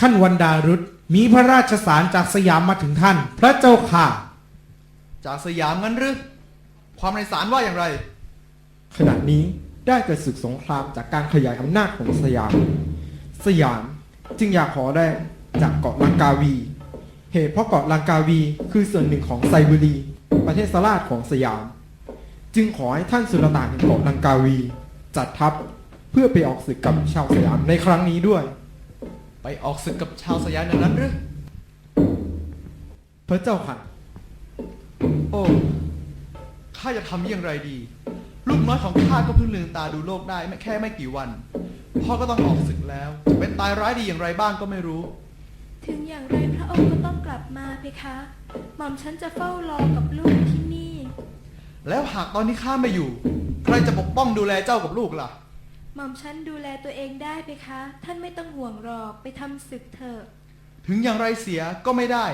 ท่านวันดารุษมีพระราชสารจากสยามมาถึงท่าน พระเจ้าค่ะ จากสยามงั้นหรือ ความในสารว่าอย่างไร ขณะนี้ได้เกิดศึกสงครามจากการขยายอำนาจของสยาม สยามจึงอยากขอแรงจากเกาะลังกาวี เหตุเพราะเกาะลังกาวีคือส่วนหนึ่งของไซบีรีประเทศสลาดของสยาม จึงขอให้ท่านสุลต่านแห่งเกาะลังกาวี จัดทัพเพื่อไปออกศึกกับชาวสยามในครั้งนี้ด้วย ไปออกศึกกับชาวสยามอย่างนั้นหรือพระเจ้าค่ะ โอ้ข้าจะทำอย่างไรดี ลูกน้อยของข้าก็เพิ่งลืมตาดูโลกได้ไม่แค่ไม่กี่วัน พ่อก็ต้องออกศึกแล้ว จะเป็นตายร้ายดีอย่างไรบ้างก็ไม่รู้ ถึงอย่างไรพระองค์ก็ต้องกลับมาเพคะ หม่อมฉันจะเฝ้ารอกับลูกที่นี่ แล้วหากตอนนี้ข้าไม่อยู่ ใครจะปกป้องดูแลเจ้ากับลูกล่ะ หม่อมฉันดูแลตัวเองได้เพคะ ท่านไม่ต้องห่วงหรอกไปทำศึกเถอะ ถึงอย่างไรเสียก็ไม่ได้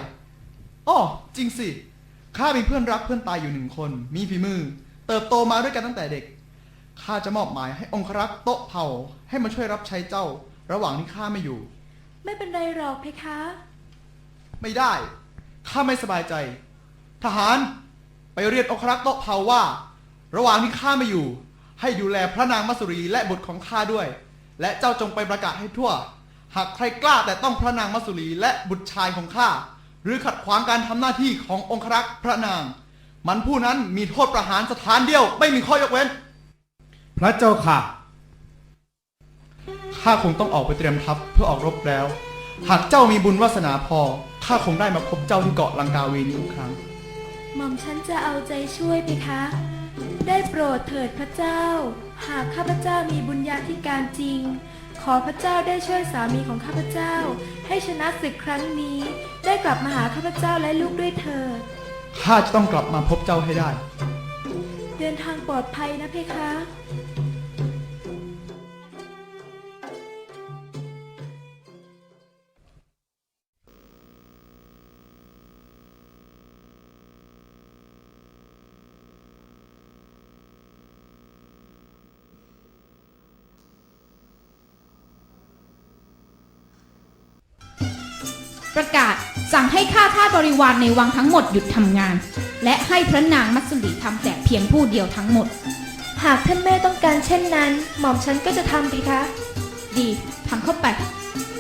อ้อจริงสิ ข้ามีเพื่อนรักเพื่อนตายอยู่หนึ่งคน มีฝีมือ เติบโตมาด้วยกันตั้งแต่เด็ก ข้าจะมอบหมายให้องครักษ์โต๊ะเผ่าให้มาช่วยรับใช้เจ้า ระหว่างที่ข้าไม่อยู่ ไม่เป็นไรหรอกเพคะ ไม่ได้ ข้าไม่สบายใจ ทหาร ไปเรียนองครักษ์โต๊ะเผ่าว่า ระหว่างที่ข้าไม่อยู่ ให้ดูแลพระนางมัสรีและบุตรของข้าด้วย และเจ้าจงไปประกาศให้ทั่ว หากใครกล้าแต่ต้องพระนางมัสรีและบุตรชายของข้าหรือขัดขวางการทำหน้าที่ขององครักษ์พระนาง มันผู้นั้นมีโทษประหารสถานเดียวไม่มีข้อยกเว้น พระเจ้าค่ะ ข้าคงต้องออกไปเตรียมทัพเพื่อออกรบแล้ว หากเจ้ามีบุญวาสนาพอ ข้าคงได้มาพบเจ้าที่เกาะลังกาวีนี้อีกครั้ง หม่อมฉันจะเอาใจช่วยเพคะ ได้โปรดเถิดพระเจ้า หากข้าพเจ้ามีบุญญาธิการจริง ขอพระเจ้าได้ช่วยสามีของข้าพเจ้า ให้ชนะศึกครั้งนี้ ได้กลับมาหาข้าพเจ้าและลูกด้วยเถิดข้าจะต้องกลับมาพบเจ้าให้ได้ เดินทางปลอดภัยนะเพคะ ประกาศสั่งให้ข้าทาสบริวารในวังทั้งหมดหยุดทำงาน และให้พระนางมัสลีทำแต่เพียงผู้เดียวทั้งหมด หากท่านแม่ต้องการเช่นนั้น หม่อมฉันก็จะทำเพคะ ดีทำเข้าไป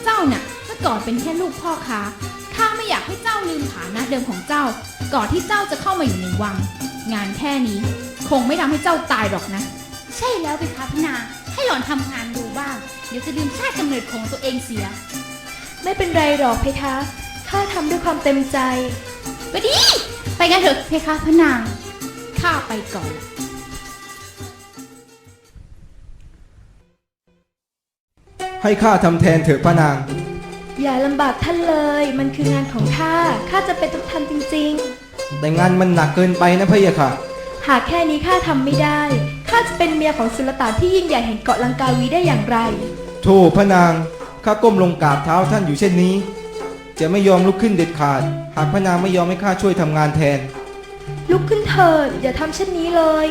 เจ้าน่ะเมื่อก่อนเป็นแค่ลูกพ่อค้าข้าไม่อยากให้เจ้าลืมฐานะเดิมของเจ้า ก่อนที่เจ้าจะเข้ามาอยู่ในวัง งานแค่นี้ คงไม่ทำให้เจ้าตายหรอกนะ ใช่แล้วเป็นพระพนาให้หล่อนทำงานดูบ้าง เดี๋ยวจะลืมชาติกำเนิดของตัวเองเสีย ไม่เป็นไรหรอกเพคะ ข้าทำด้วยความเต็มใจไปดิไปกันเถอะเพคะพระนาง ข้าไปก่อน ให้ข้าทำแทนเถอะพระนาง อย่าลำบากท่านเลย มันคืองานของข้า ข้าจะเป็นต้องทำจริง แต่งานมันหนักเกินไปนะพะยะค่ะ ๆ หากแค่นี้ข้าทำไม่ได้ ข้าจะเป็นเมียของสุลต่านที่ยิ่งใหญ่แห่งเกาะลังกาวีได้อย่างไร โธ่พระนาง ข้าก้มลงกราบเท้าท่านอยู่เช่นนี้ จะไม่ยอมลุกขึ้นเด็ดขาด หากพระนางไม่ยอมให้ข้าช่วยทำงานแทน ลุกขึ้นเถิดอย่าทำเช่นนี้เลย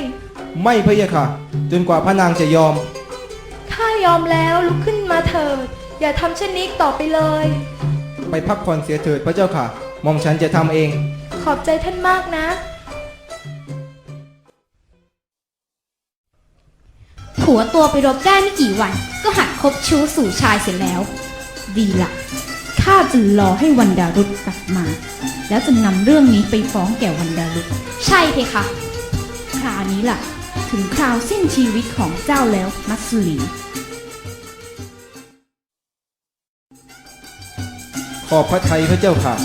ไม่พะยะค่ะ จนกว่าพระนางจะยอม ข้ายอมแล้วลุกขึ้นมาเถิด อย่าทำเช่นนี้อีกต่อไปเลย ไปพักผ่อนเสียเถิดพระเจ้าค่ะหมอมฉันจะทำเอง ขอบใจท่านมากนะ วตัวไปรบได้ไม่กี่วัน ก็หัดคบชู้สู่ชายเสร็จแล้ว ดีละข้าจะรอให้วันดารุษกลับมา แล้วจะนำเรื่องนี้ไปฟ้องแก่วันดารุษใช่เพคะคราวนี้ล่ะ ถึงคราวสิ้นชีวิตของเจ้าแล้วมัสลีขอบพระทัยพระเจ้าค่ะ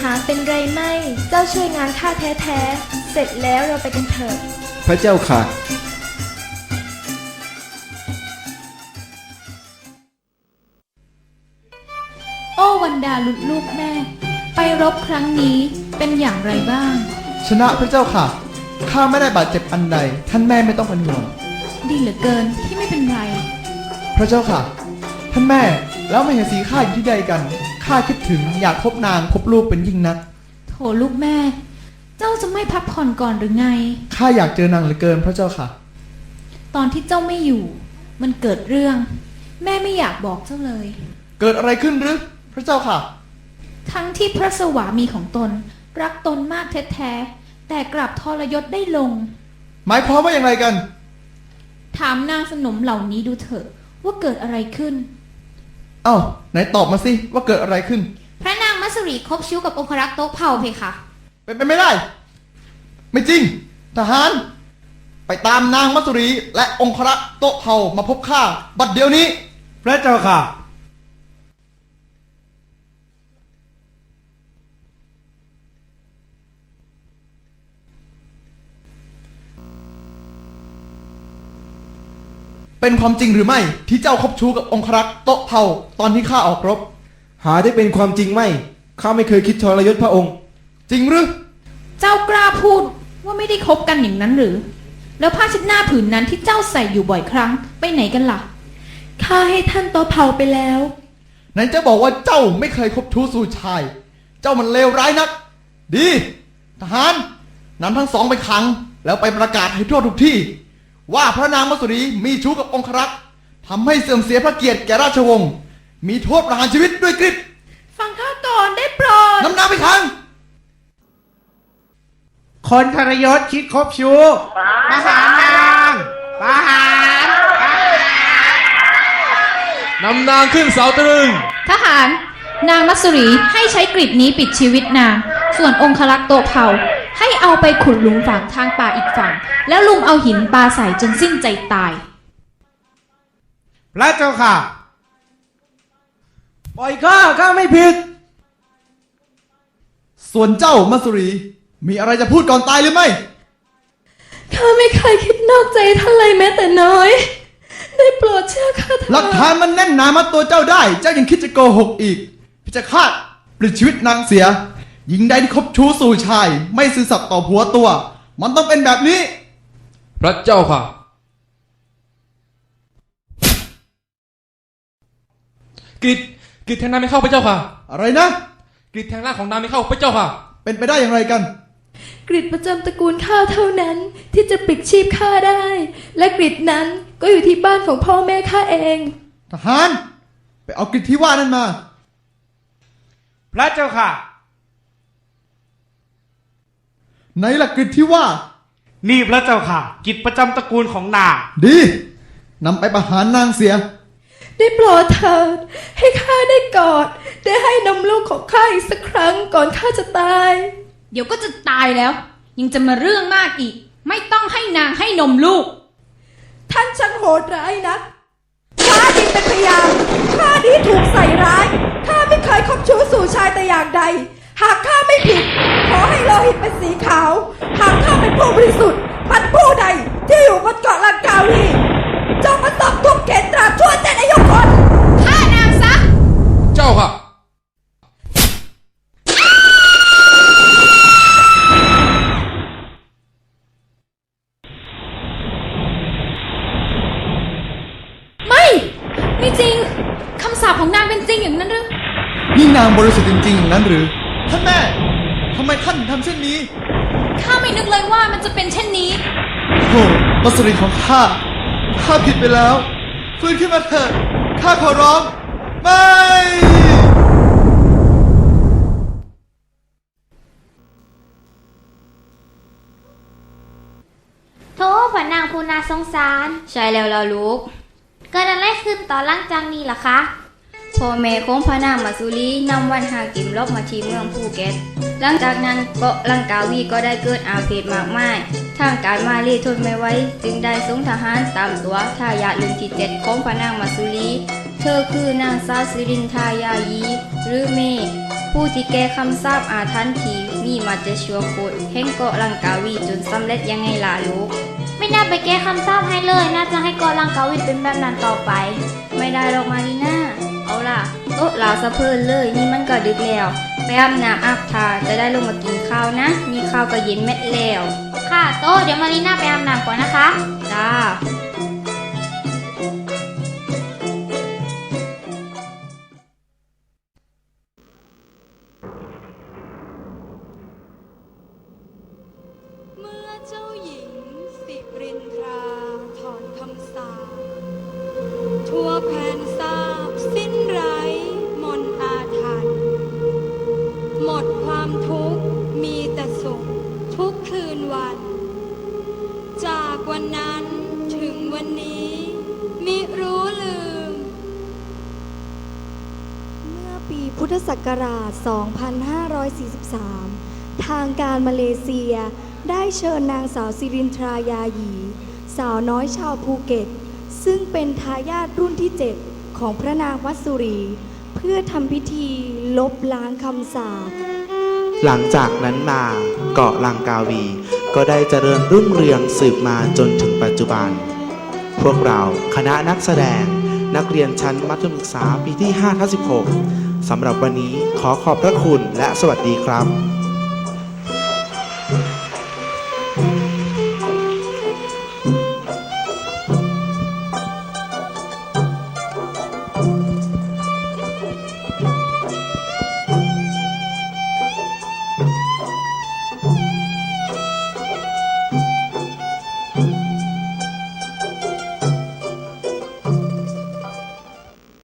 หาเป็นไรไม่ เจ้าช่วยงานข้าแท้ๆ เสร็จแล้วเราไปกันเถิดพระเจ้าค่ะ ดาลุดลูกแม่ ไปรบครั้งนี้เป็นอย่างไรบ้าง ชนะพระเจ้าค่ะ ข้าไม่ได้บาดเจ็บอันใด ท่านแม่ไม่ต้องเป็นห่วง ดีเหลือเกินที่ไม่เป็นไร พระเจ้าค่ะ ท่านแม่แล้วมเหสีข้าอยู่ที่ใดกัน ข้าคิดถึงอยากพบนางพบลูกเป็นยิ่งนัก โถลูกแม่ เจ้าจะไม่พักผ่อนก่อนหรือไง ข้าอยากเจอนางเหลือเกินพระเจ้าค่ะ ตอนที่เจ้าไม่อยู่ มันเกิดเรื่อง แม่ไม่อยากบอกเจ้าเลยกเกิดอะไรขึ้นหรือ พระเจ้าค่ะ ทั้งที่พระสวามีของตน รักตนมากแท้ๆแต่กลับทรยศได้ลง หมายความว่าอย่างไรกัน ถามนางสนมเหล่านี้ดูเถอะว่าเกิดอะไรขึ้น เอ้าไหนตอบมาสิว่าเกิดอะไรขึ้น พระนางมัสรีคบชู้กับองครักษ์โต๊ะเผ่าเพคะ เป็นไปไม่ได้ ไม่จริง ทหาร ไปตามนางมัสรีและองครักษ์โต๊ะเผ่ามาพบข้าบัดเดี๋ยวนี้ พระเจ้าค่ะ เป็นความจริงหรือไม่ที่เจ้าคบชู้กับองครักษ์โต๊ะเผ่าตอนที่ข้าออกรบ หาได้เป็นความจริงไม่ข้าไม่เคยคิดทรยศพระองค์ จริงหรือ เจ้ากล้าพูดว่าไม่ได้คบกันอย่างนั้นหรือ แล้วผ้าเช็ดหน้าผืนนั้นที่เจ้าใส่อยู่บ่อยครั้งไปไหนกันล่ะ ข้าให้ท่านโตเผาไปแล้ว ไหนจะบอกว่าเจ้าไม่เคยคบชู้สู่ชาย เจ้ามันเลวร้ายนัก ดี ทหารนำทั้งสองไปขัง แล้วไปประกาศให้ทั่วทุกที่ ว่าพระนางมัสรีมีชู้กับองครักษ์ทำให้เสื่อมเสียพระเกียรติแก่ราชวงศ์มีโทษประหารชีวิตด้วยกริดฟังข้าก่อนได้โปรดน้ำนางไปขังคนทรยศคิดคบชู้ประหารนางประหารนำนางขึ้นเสาตรึง ทหาร นางมัสรีให้ใช้กริดนี้ปิดชีวิตนาง ส่วนองคลักษ์โตเผา ให้เอาไปขุดหลุมฝังทางป่าอีกฝั่ง แล้วลุมเอาหินปาใส่จนสิ้นใจตาย พระเจ้าค่ะ ปล่อยข้าข้าไม่ผิด ส่วนเจ้ามัสรี มีอะไรจะพูดก่อนตายหรือไม่ ข้าไม่เคยคิดนอกใจท่านเลยแม้แต่น้อย ได้โปรดเชื่อข้าเถิดหลักฐานมันแน่นหนามัดตัวเจ้าได้ เจ้ายังคิดจะโกหกอีกพิจฆาตปลิดชีวิตนางเสีย หญิงใดที่คบชู้สู่ชาย ไม่ซื่อสัตย์ต่อผัวตัว มันต้องเป็นแบบนี้ พระเจ้าค่ะ กริดกริดแทงนางไม่เข้าพระเจ้าค่ะ อะไรนะ กริดแทงร่างของนางไม่เข้าพระเจ้าค่ะ เป็นไปได้อย่างไรกัน กริดประจำตระกูลข้าเท่านั้นที่จะปลิดชีพข้าได้ และกริดนั้นก็อยู่ที่บ้านของพ่อแม่ข้าเอง ทหาร ไปเอากริดที่ว่านั้นมา พระเจ้าค่ะ ไหนหลักกริดที่ว่า นี่พระเจ้าค่ะ กิจประจำตระกูลของนาง ดีนำไปประหารนางเสีย ได้โปรดเถิดให้ข้าได้กอด ได้ให้นมลูกของข้าอีกสักครั้งก่อนข้าจะตาย เดี๋ยวก็จะตายแล้ว ยังจะมาเรื่องมากอีก ไม่ต้องให้นางให้นมลูก ท่านช่างโหดร้ายนะข้าดิเป็นพยานข้านี้ถูกใส่ร้ายข้าไม่เคยคบชู้สู่ชายแต่อย่างใด หากข้าไม่ผิด บริสุทธิ์มันผู้ใดที่อยู่บนเกาะลังกาวีจงมาตอบทุกเกณฑ์ตราบชั่วเจ็ดอายุคนฆ่านางซะเจ้าค่ะไม่ไม่จริง คำสาปของนางเป็นจริงอย่างนั้นหรือ นี่นางบริสุทธิ์จริงๆอย่างนั้นหรือ ท่านแม่ ทำไมท่านถึงทำเช่นนี้ ข้าไม่นึกเลยว่ามันจะเป็นเช่นนี้ โอ้มัสรีของข้า ข้าผิดไปแล้ว ฟื้นขึ้นมาเถิด ข้าขอร้อง ไม่โธ่พระนางผู้น่าสงสาร ใช่แล้วล่ะลูก เกิดอะไรขึ้นตอนหล่างจากนี้ล่ะคะ พ่อแม่ของพระนางมาสุรีนำวันหากิมลบมาที่เมืองภูเก็ต หลังจากนั้นเกาะลังกาวีก็ได้เกิดอาเพศมากมายทางการมาลีทนไม่ไหวจึงได้ส่งทหารตามตัวทายาทรุ่นที่เจ็ดของพระนางมาสุรีเธอคือนางสาวสิรินทายายีหรือเมย์ผู้ที่แก้คำสาปอาถรรพ์ที่มีมาจะชั่วโคตรแห่งเกาะลังกาวีจนสำเร็จยังไงล่ะลูกไม่น่าไปแก้คำสาปให้เลย น่าจะให้เกาะลังกาวีเป็นแบบนั้นต่อไป ไม่ได้หรอกมารีน่าเอาล่ะ โต๊ะลาสะเพลินเลย นี่มันก็ดึกแล้ว ไปอาบน้ำอาบทาจะได้ลงมากินข้าวนะมีข้าวก็เย็นเม็ดแล้ว ค่ะโต๊ะเดี๋ยวมารีน่าไปอาบน้ำก่อนนะคะ จ้า พุทธศักราช 2543 ทางการมาเลเซียได้เชิญนางสาวสิรินทรายาหยี สาวน้อยชาวภูเก็ต ซึ่งเป็นทายาทรุ่นที่ 7 ของพระนางมัสสุรี เพื่อทำพิธีลบล้างคำสาปหลังจากนั้นมาเกาะลังกาวี ก็ได้เจริญรุ่งเรืองสืบมาจนถึงปัจจุบัน พวกเราคณะนักแสดงนักเรียนชั้นมัธยมศึกษาปีที่5ทับ16 สำหรับวันนี้ขอขอบพระคุณและสวัสดีครับ